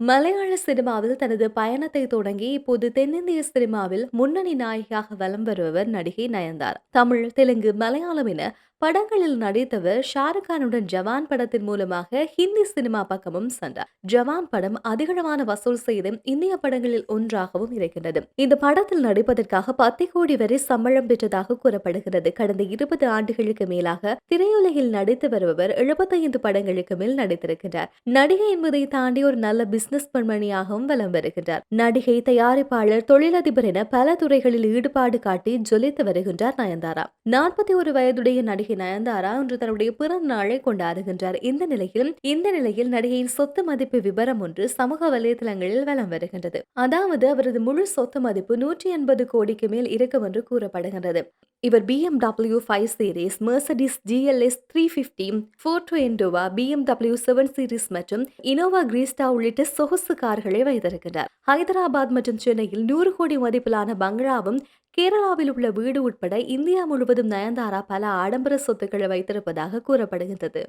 மலையாள சினிமாவில் தனது பயணத்தை தொடங்கி இப்போது தென்னிந்திய சினிமாவில் முன்னணி நாயகியாக வலம் வருபவர் நடிகை நயன்தாரா. தமிழ் தெலுங்கு மலையாளம் என படங்களில் நடித்தவர் ஷாருக் கானுடன் ஜவான் படத்தின் மூலமாக ஹிந்தி சினிமா பக்கமும் சென்றார். ஜவான் படம் அதிகளவான வசூல் செய்து இந்திய படங்களில் ஒன்றாகவும் இருக்கின்றது. இந்த படத்தில் நடிப்பதற்காக பத்து கோடி வரை சம்பளம் பெற்றதாக கூறப்படுகிறது. கடந்த இருபது ஆண்டுகளுக்கு மேலாக திரையுலகில் நடித்து வருபவர் எழுபத்தைந்து படங்களுக்கு மேல் நடித்திருக்கிறார் நடிகை என்பதை தாண்டி ஒரு நல்ல பிசினஸ் பெண்மணியாகவும் வலம் வருகின்றார். நடிகை தயாரிப்பாளர் தொழிலதிபர் என பல துறைகளில் ஈடுபாடு காட்டி ஜொலித்து வருகின்றார் நயன்தாரா. நாற்பத்தி ஒரு வயதுடைய நடிகை நயன்தாரா இன்று தன்னுடைய பிறந்த நாளை கொண்டாடுகின்றார். இந்த நிலையில் இந்த நிலையில் நடிகையின் சொத்து மதிப்பு விவரம் ஒன்று சமூக வலைதளங்களில் வலம் வருகின்றது. அதாவது அவரது முழு சொத்து மதிப்பு நூற்றி எண்பது கோடிக்கு மேல் இருக்கும் என்று கூறப்படுகின்றது. இவர் BMW five series Mercedes GLS three fifty four இண்டோவா BMW seven series மற்றும் இனோவா கிரீஸ்டா உள்ளிட்ட சொகுசு கார்களை வைத்திருக்கிறார். ஹைதராபாத் மற்றும் சென்னையில் நூறு கோடி மதிப்பிலான பங்களாவும் கேரளாவில் உள்ள வீடு உட்பட இந்தியா முழுவதும் நயன்தாரா பல ஆடம்பர சொத்துக்களை வைத்திருப்பதாக கூறப்படுகின்றது.